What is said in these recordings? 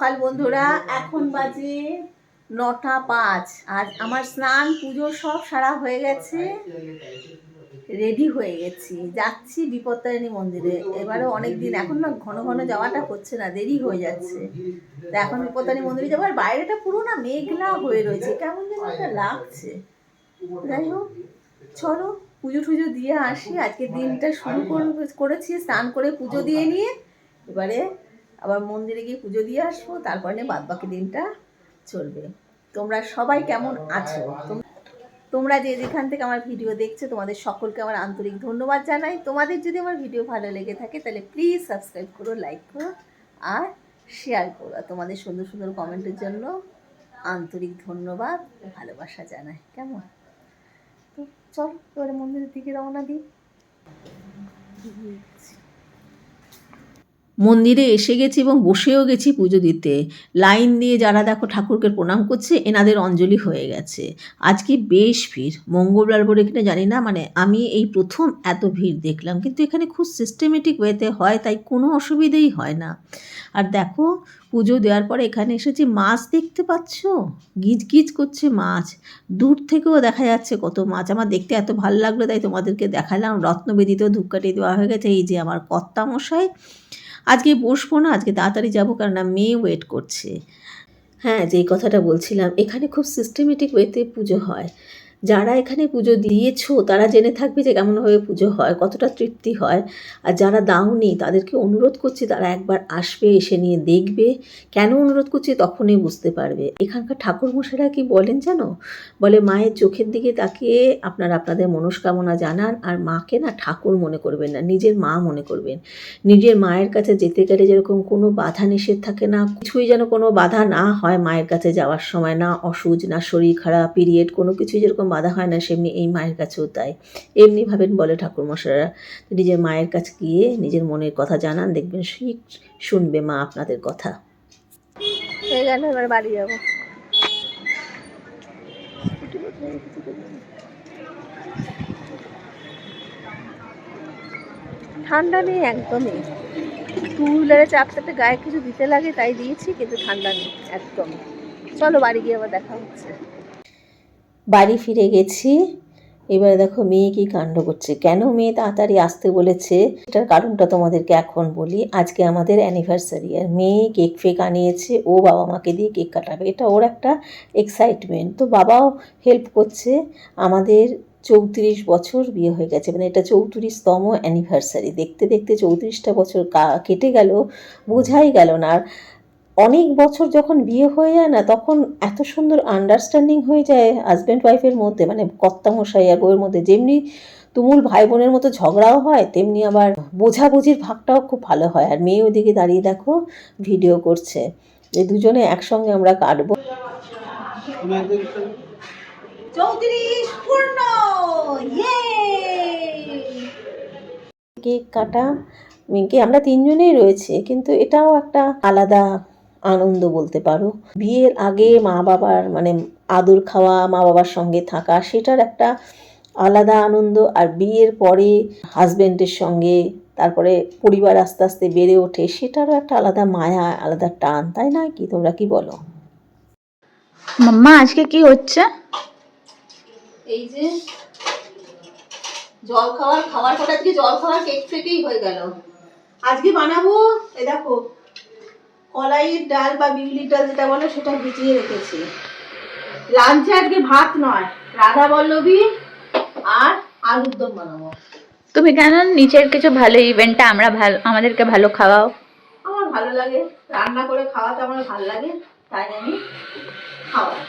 সকাল বন্ধুরা এখন বাজে নটা পাঁচ। আজ আমার স্নান পুজো সব সারা হয়ে গেছে। রেডি হয়ে গেছি। যাচ্ছি বিপত্তারিণী মন্দিরে। এবারে অনেক দিন এখন না ঘন ঘন যাওয়াটা হচ্ছে না দেরি হয়ে যাচ্ছে। তো এখন বিপত্তারিণী মন্দিরে যাব। আর বাইরেটা পুরো না মেঘলা হয়ে রয়েছে। কেমন যেন একটা লাগছে। যাই হোক চলো পুজো টুজো দিয়ে আসি। আজকে দিনটা শুরু করে- করেছি স্নান করে পুজো দিয়ে নিয়ে। এবারে আবার মন্দিরে গিয়ে পুজো দিয়ে আসব, তারপরে বাদ বাকি দিনটা চলবে। তোমরা সবাই কেমন আছো? তোমরা যে যেখান থেকে আমার ভিডিও দেখছ, তোমাদের সকলকে আমার আন্তরিক ধন্যবাদ জানাই। তোমাদের যদি আমার ভিডিও ভালো লেগে থাকে, তাহলে প্লিজ সাবস্ক্রাইব করো লাইক করো, আর শেয়ার করো। তোমাদের সুন্দর সুন্দর কমেন্টের জন্য আন্তরিক ধন্যবাদ ও ভালোবাসা জানাই। কেমন? তো চল, এবারে মন্দিরের দিকে রওনা দিই। মন্দিরে এসে গেছি এবং বসেও গেছি পুজো দিতে। লাইন দিয়ে যারা দেখো ঠাকুরকে প্রণাম করছে, এনাদের অঞ্জলি হয়ে গেছে। আজকে বেশ ভিড়। মঙ্গলবার বলে কিনা জানি না মানে আমি এই প্রথম এত ভিড় দেখলাম। কিন্তু এখানে খুব সিস্টেমেটিক ওয়েতে হয়, তাই কোনো অসুবিধেই হয় না। আর দেখো পুজো দেওয়ার পরে এখানে এসেছি মাছ দেখতে পাচ্ছ? গিজ গিজ করছে মাছ। দূর থেকেও দেখা যাচ্ছে কত মাছ। আমার দেখতে এত ভালো লাগল, তাই তোমাদেরকে দেখালাম। রত্নবেদিতেও ধূপকাঠি দেওয়া হয়ে গেছে। এই যে আমার কর্তা মশাই। আজকে বসবো না, আজকে তাড়াতাড়ি যাব, কারণ মেয়ে ওয়েট করছে। হ্যাঁ যেই কথাটা বলছিলাম, এখানে খুব সিস্টেমেটিক ওয়েতে পুজো হয়। যারা এখানে পুজো দিয়েছ, তারা জেনে থাকবে যে কেমনভাবে পুজো হয়, কতটা তৃপ্তি হয়। আর যারা দাওনি, তাদেরকে অনুরোধ করছি তারা একবার আসবে, এসে নিয়ে দেখবে। কেন অনুরোধ করছি তখনই বুঝতে পারবে। এখানকার ঠাকুরমশাইরা কি বলেন জানো? বলে, মায়ের চোখের দিকে তাকিয়ে আপনারা আপনাদের মনস্কামনা জানান, আর মাকে না ঠাকুর মনে করবেন না, নিজের মা মনে করবেন। নিজের মায়ের কাছে যেতে গেলে যেরকম কোনো বাধা নিষেধ থাকে না, কিছুই যেন কোনো বাধা না হয় মায়ের কাছে যাওয়ার সময়, না অসুজ না শরীর খারাপ, পিরিয়ড, কোনো কিছুই যেরকম বাধা হয় না, সেমনি এই মায়ের কাছেও তাই। এমনি ভাবেন বলে ঠাকুরমশাইরা। নিজের মায়ের কাছে গিয়ে নিজের মনের কথা জানান, দেখবেন ঠিক শুনবে মা আপনাদের কথা। হয়ে এবার বাড়ি যাব। ঠান্ডা নেই একদমই। টু হুইলারে চাপ চাপে গায়ে কিছু দিতে লাগে, তাই দিয়েছি, কিন্তু ঠান্ডা নেই একদম। চলো বাড়ি গিয়ে আবার দেখা হচ্ছে। বাড়ি ফিরে গেছি। এবারে দেখো মেয়ে কি কাণ্ড করছে? কেন মেয়ে তাড়াতাড়ি আসতে বলেছে? এটার কারণটা তোমাদেরকে এখন বলি, আজকে আমাদের অ্যানিভার্সারি আর মেয়ে কেক ফেক আনিয়েছে, ও বাবা মাকে দিয়ে কেক কাটাবে। এটা ওর একটা এক্সাইটমেন্ট তো বাবাও হেল্প করছে। আমাদের চৌত্রিশ বছর বিয়ে হয়ে গেছে। মানে এটা চৌত্রিশতম অ্যানিভার্সারি দেখতে দেখতে চৌত্রিশটা বছর কেটে গেল, বোঝাই গেল না। আর অনেক বছর যখন বিয়ে হয়ে যায় না তখন এত সুন্দর আন্ডারস্ট্যান্ডিং হয়ে যায় হাজব্যান্ড ওয়াইফের মধ্যে। মানে কর্তামশাই আর বউয়ের মধ্যে। যেমনি তুমুল ভাই বোনের মতো ঝগড়াও হয় তেমনি আবার বোঝাবুঝির ভাগটাও খুব ভালো হয়। আর মেয়ে ওদিকে দাঁড়িয়ে দেখো ভিডিও করছে। যে দুজনে একসঙ্গে আমরা কাটবো। চৌত্রিশ পূর্ণ! কেক কাটা মেয়েকে আমরা তিনজনেই রয়েছে কিন্তু এটাও একটা আলাদা আনন্দ বলতে পারো। বিয়ের আগে মা বাবার মানে আদর খাওয়া মা বাবার সঙ্গে থাকা সেটার একটা আলাদা আনন্দ। আর বিয়ের পরে হাজবেন্ডের সঙ্গে তারপরে পরিবার আস্তে আস্তে বেড়ে ওঠে সেটারও একটা আলাদা মায়া আলাদা টান তাই না কি? তোমরা কি বলো? মাম্মা আজকে কি হচ্ছে? এই যে জল খাওয়ার খাওয়ার পর আজকে জল খাওয়ার কেক ফেকেই হয়ে গেল। আজকে বানাবো এই দেখো কলাইয়ের ডাল বা বিউলির ডাল যেটা বলো সেটা ভিজিয়ে রেখেছি। লাঞ্চে আজকে ভাত নয় রাধা বল্লভী আর আলুর দম বানাবো। তুমি কেন নিচের কিছু ভালো ইভেন্টটা আমরা ভালো আমাদেরকে ভালো খাওয়াও? আমার ভালো লাগে রান্না করে খাওয়াতে আমার ভালো লাগে তাই আমি খাওয়াই।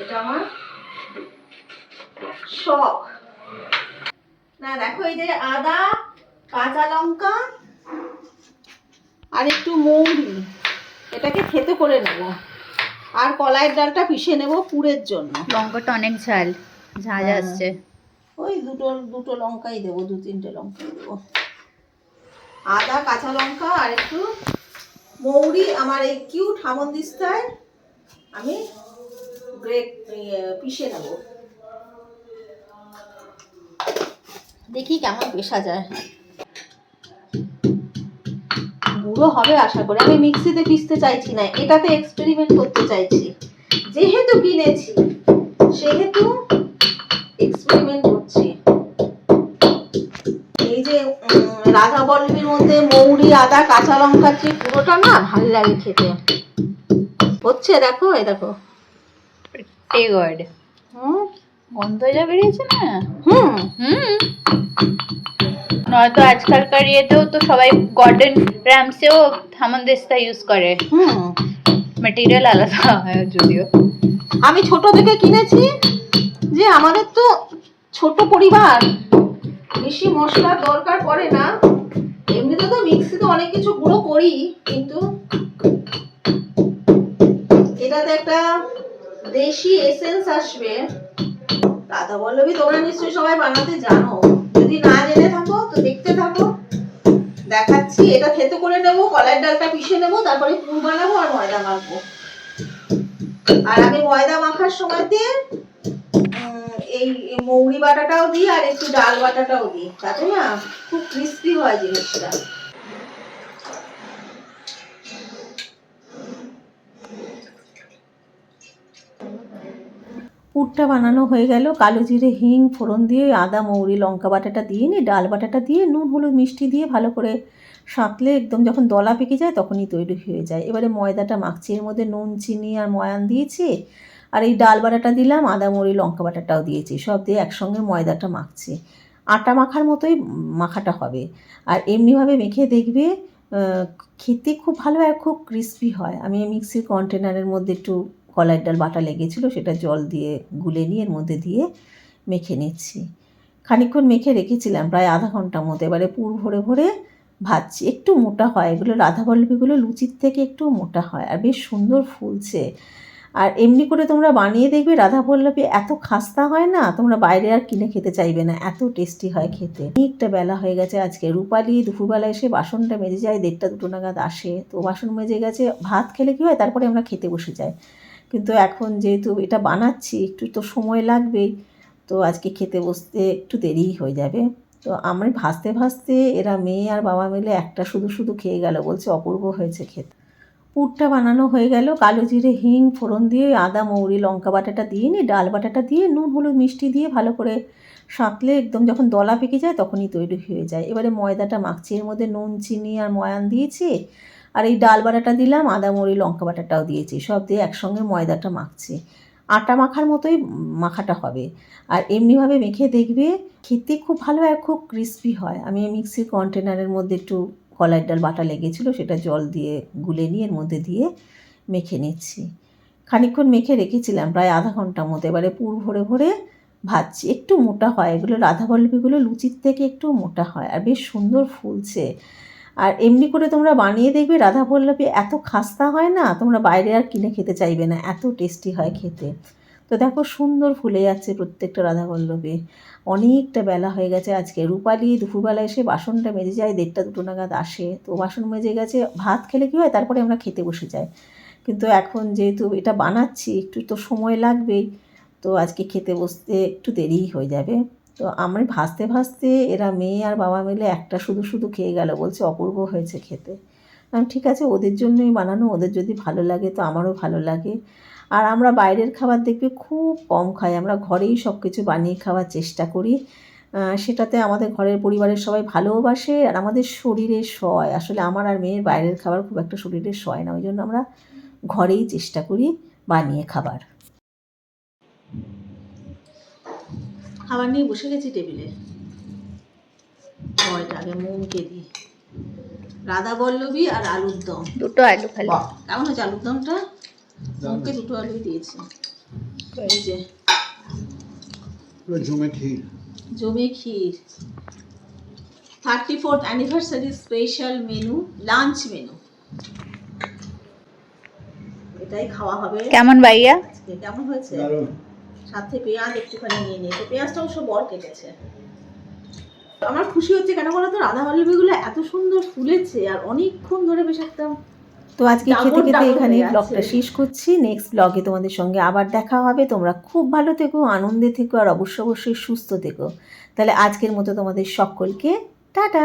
এটা আমার শখ। না দেখো এই যে আদা কাঁচা লঙ্কা আর একটু মৌরি। এটাকে খেতে করে নেব। আর কলাইয়ের ডালটা পিষে নেব পুরের জন্য। লঙ্কাটা অনেক ঝাল ঝাঁঝ হ্যাঁ। আসছে। ওই দুটো দুটো লঙ্কাই দেবো দু তিনটে লঙ্কাই দেবো। আদা কাঁচা লঙ্কা আর একটু মৌরি। আমার এই কিউট হামন্দিস্তায় আমি গ্রেট পিষে নেব। দেখি কেমন পেশা যায়। দুটো হবে আশা করি। আমি মিক্সিতে পিসতে চাইছি না এটাতে এক্সপেরিমেন্ট করতে চাইছি। যেহেতু কিনেছি সেহেতু এক্সপেরিমেন্ট করছি। এই যে রাধা বল্লভীর মধ্যে মৌরি আদা কাঁচা লঙ্কার যে পুরোটা না ভালো লাগে খেতে। হচ্ছে দেখো এই দেখো। গন্ধ যা বেরিয়েছে না? হুম। হুম। নয়তো আজকালকার ইয়েতেও তো সবাই গর্ডেন র্যামসেও হামন্দেস্তা ইউজ করে। হুম। মেটেরিয়াল আলাদা হয় যদিও। আমি ছোট থেকে কিনেছি যে আমাদের তো ছোট পরিবার। বেশি মশলার দরকার পড়ে না। এমনিতে তো মিক্সিতে অনেক কিছু গুঁড়ো করি কিন্তু এটাতে একটা দেশি এসেন্স আসবে। দাদা বল্লভী তোমরা নিশ্চয়ই সবাই বানাতে জানো। পিষে নেব, তারপরে পুর বানাবো আর ময়দা মাখবো। আর আমি ময়দা মাখার সময়তে এই মৌরি বাটাটাও দিই আর একটু ডাল বাটাটাও দিই। তাতে না খুব ক্রিস্পি হয় জিনিসটা। পুরটা বানানো হয়ে গেল। কালো জিরে, হিং, ফোড়ন দিয়ে আদা, মৌরি, লঙ্কা বাটাটা দিয়ে নিই ডাল বাটাটা দিয়ে নুন, হলুদ, মিষ্টি দিয়ে ভালো করে সাঁতলে একদম যখন দলা পেকে যায় তখনই তৈরি হয়ে যায়। এবারে ময়দাটা মাখছি, এর মধ্যে নুন, চিনি আর ময়ান দিয়েছি। আর এই ডাল বাটাটা দিলাম, আদা, মৌরি, লঙ্কা বাটাটাও দিয়েছি। সব দিয়ে একসঙ্গে ময়দাটা মাখছি। আটা মাখার মতোই মাখাটা হবে। আর এমনিভাবে মেখে দেখবে খেতে খুব ভালো আর খুব ক্রিস্পি হয়। আমি মিক্সির কন্টেনারের মধ্যে একটু কলার ডাল বাটা লেগেছিলো, সেটা জল দিয়ে গুলে নিয়ে এর মধ্যে দিয়ে মেখে নিচ্ছি। খানিকক্ষণ মেখে রেখেছিলাম, প্রায় আধা ঘণ্টার মতো। এবারে পুর ভরে ভরে ভাজছি, একটু মোটা হয়। এগুলো রাধাবল্লভীগুলো লুচির থেকে একটু মোটা হয় আর বেশ সুন্দর ফুলছে। আর এমনি করে তোমরা বানিয়ে দেখবে রাধাবল্লভী এত খাস্তা হয় না, তোমরা বাইরে আর কিনে খেতে চাইবে না, এত টেস্টি হয় খেতে। অনেকটা বেলা হয়ে গেছে আজকে, রূপালি দুপুরবেলা এসে বাসনটা মেজে যায়, দেড়টা দুটো নাগাদ আসে। তো বাসন মেজে গেছে, ভাত খেলে কী হয়, তারপরে আমরা খেতে বসে যাই। কিন্তু এখন যেহেতু এটা বানাচ্ছি, একটু তো সময় লাগবেই, তো আজকে খেতে বসতে একটু দেরিই হয়ে যাবে। তো আমি ভাসতে ভাসতে এরা মেয়ে আর বাবা মিলে একটা শুধু শুধু খেয়ে গেল, বলছে অপূর্ব হয়েছে খেতে। পুরটা বানানো হয়ে গেল, কালো জিরে, হিং, ফোড়ন দিয়ে, আদা, মৌরি, লঙ্কা বাটাটা দিয়ে নিই ডাল বাটাটা দিয়ে নুন, হলুদ, মিষ্টি দিয়ে ভালো করে সাঁতলে একদম যখন দলা পেকে যায় তখনই তৈরি হয়ে যায়। এবারে ময়দাটা মাখছি, এর মধ্যে নুন, চিনি আর ময়ান দিয়েছি আর এই ডাল বাটাটা দিলাম, আদা, মৌরি, লঙ্কা বাটাটাও দিয়েছি, সব দিয়ে একসঙ্গে ময়দাটা মাখছি। আটা মাখার মতোই মাখাটা হবে। আর এমনিভাবে মেখে দেখবে খেতে খুব ভালো আর খুব ক্রিস্পি হয়। আমি মিক্সির কন্টেনারের মধ্যে একটু কলার ডাল, বাটা লেগেছিলো, সেটা জল দিয়ে গুলে নিয়ে এর মধ্যে দিয়ে মেখে নিচ্ছি। খানিকক্ষণ মেখে রেখেছিলাম, প্রায় আধা ঘণ্টার মতো। এবারে পুর ভরে ভরে ভাজছি। একটু মোটা হয়, এগুলো রাধাবল্লভীগুলো লুচির থেকে একটু মোটা হয় আর বেশ সুন্দর ফুলছে। আর এমনি করে তোমরা বানিয়ে দেখবে রাধাবল্লভী এত খাস্তা হয় না, তোমরা বাইরে আর কিনে খেতে চাইবে না, এত টেস্টি হয় খেতে। তো দেখো সুন্দর ফুলে যাচ্ছে প্রত্যেকটা রাধা রাধাবল্লভী। অনেকটা বেলা হয়ে গেছে আজকে। রূপালি দুপুরবেলা এসে বাসনটা মেজে যায়, দেড়টা দুটো নাগাদ আসে। তো বাসন মেজে গেছে, ভাত খেলে কী হয়? তারপরে আমরা খেতে বসে যাই। কিন্তু এখন যেহেতু এটা বানাচ্ছি, একটু তো সময় লাগবেই, তো আজকে খেতে বসতে একটু দেরিই হয়ে যাবে। তো আমি ভাসতে ভাসতে এরা মেয়ে আর বাবা মিলে একটা শুধু শুধু খেয়ে গেল, বলছে অপূর্ব হয়েছে খেতে। আমি ঠিক আছে, ওদের জন্যই বানানো, ওদের যদি ভালো লাগে তো আমারও ভালো লাগে। আর আমরা বাইরের খাবার দেখবে খুব কম খাই, আমরা ঘরেই সব কিছু বানিয়ে খাওয়ার চেষ্টা করি। সেটাতে আমাদের ঘরের পরিবারের সবাই ভালোবাসে আর আমাদের শরীরে সয়। আসলে আমার আর মেয়ের বাইরের খাবার খুব একটা শরীরে সয় না, ওই জন্য আমরা ঘরেই চেষ্টা করি বানিয়ে খাবার। খাবার নিয়ে বসে গেছি টেবিলে। কয়টা আগে মুমকে দিই। রাধা বল্লভী আর আলুর দম। দুটো আলু খালি। কেমন হয়েছে আলুর দমটা? মুমকে দুটো আলু দিয়েছি। এই যে। জমে ক্ষীর। জমে ক্ষীর। Thirty fourth anniversary special menu lunch menu এটাই খাওয়া হবে। কেমন ভাইয়া? কেমন হয়েছে? দারুণ। সাথে পেঁয়াজ একটুখানি নিয়ে নিয়েছে পেঁয়াজটা অবশ্য বর কেটেছে। আমার খুশি হচ্ছে কেন বলো তো? রাধা বল্লভীগুলো এত সুন্দর ফুলেছে আর অনেকক্ষণ ধরে বেশ একদম তো আজকে খেতে খেতে এখানে ব্লগটা শেষ করছি। নেক্সট ব্লগে তোমাদের সঙ্গে আবার দেখা হবে। তোমরা খুব ভালো থেকো আনন্দে থেকো আর অবশ্য অবশ্যই সুস্থ থেকো। তাহলে আজকের মতো তোমাদের সকলকে টাটা!